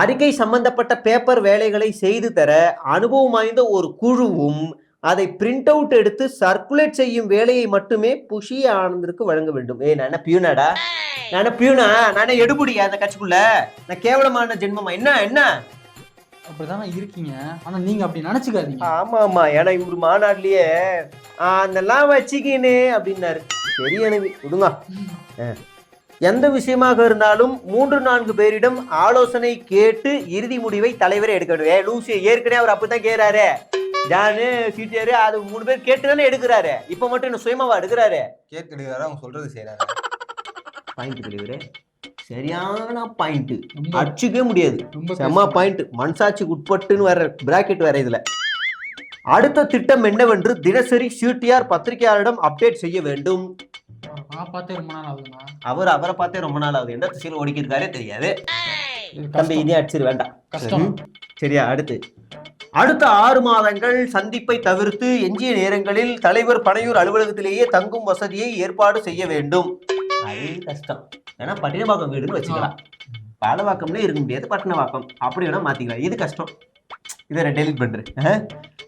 அறிக்கை சம்பந்தப்பட்ட பேப்பர் வேலைகளை செய்து தர அனுபவம் வாய்ந்த ஒரு குழுவும் அதை பிரிண்ட் அவுட் எடுத்து சர்க்குலேட் செய்யும் வேலையை மட்டுமே புஷி ஆனந்திற்கு வழங்க வேண்டும். ஏய் நான் பியூனாடா? நான் பியூனா? நான் என்ன எடுபடியா அந்த கட்சிக்குள்ள? நான் கேவலமான ஜென்மமா? என்ன என்ன? அப்படிதானே இருக்கீங்க. ஆனா நீங்க அப்படி நினைச்சுக்காதீங்க. ஆமா ஆமா. ஏன்னா இவரு மாநாட்டிலேயே அதெல்லாம் வச்சுக்கினே அப்படின்னாரு. சரி எனக்கு விடுங்க ஆ. எந்த விஷயமாக இருந்தாலும் மூன்று நான்கு பேரிடம் ஆலோசனை கேட்டு இறுதி முடிவை தலைவரே எடுக்க வேண்டும். ஏ லூசி ஏற்கனவே அவர் அப்படித்தான் கேறாரு ஜானு சீட்டியாரு அது மூணு பேர் கேட்டு தானே எடுக்கிறாரு. இப்ப மட்டும் என்ன சுயமாவா எடுக்கிறாரு? கேட்கடுகிறாரு அவங்க சொல்றது செய்யறாரு பாயிண்ட் தலைவரே சரியான பாயிண்ட் அடிச்சுக்கவே முடியாது. செம்ம பாயிண்ட் மனசாட்சிக்கு உட்பட்டுன்னு வர பிராக்கெட் வேற இதுல. அடுத்த திட்டம் என்னவென்று தினசரி சிடிஆர் பத்திரிகையாளரிடம் அப்டேட் செய்ய வேண்டும். அவர் அவரை பார்த்தே ரொம்ப நாள் ஆகுது. எந்த திசையில் ஓடிக்கிருக்காரே தெரியாது. இது தம்பி. இனி அடிச்சிரு வேண்டாம். கஷ்டம். சரியா அடுத்து. அடுத்த ஆறு மாதங்கள் சந்திப்பை தவிர்த்து எஞ்சிய நேரங்களில் தலைவர் பனையூர் அலுவலகத்திலேயே தங்கும் வசதியை ஏற்பாடு செய்ய வேண்டும். அது கஷ்டம். ஏன்னா பட்டினப்பாக்கம் வீடுன்னு வச்சுக்கலாம். பாலவாக்கம்னே இருக்க முடியாது பட்டினவாக்கம். அப்படி வேணா மாத்திக்கலாம். இது கஷ்டம். இதை டெலிட் பண்றேன்?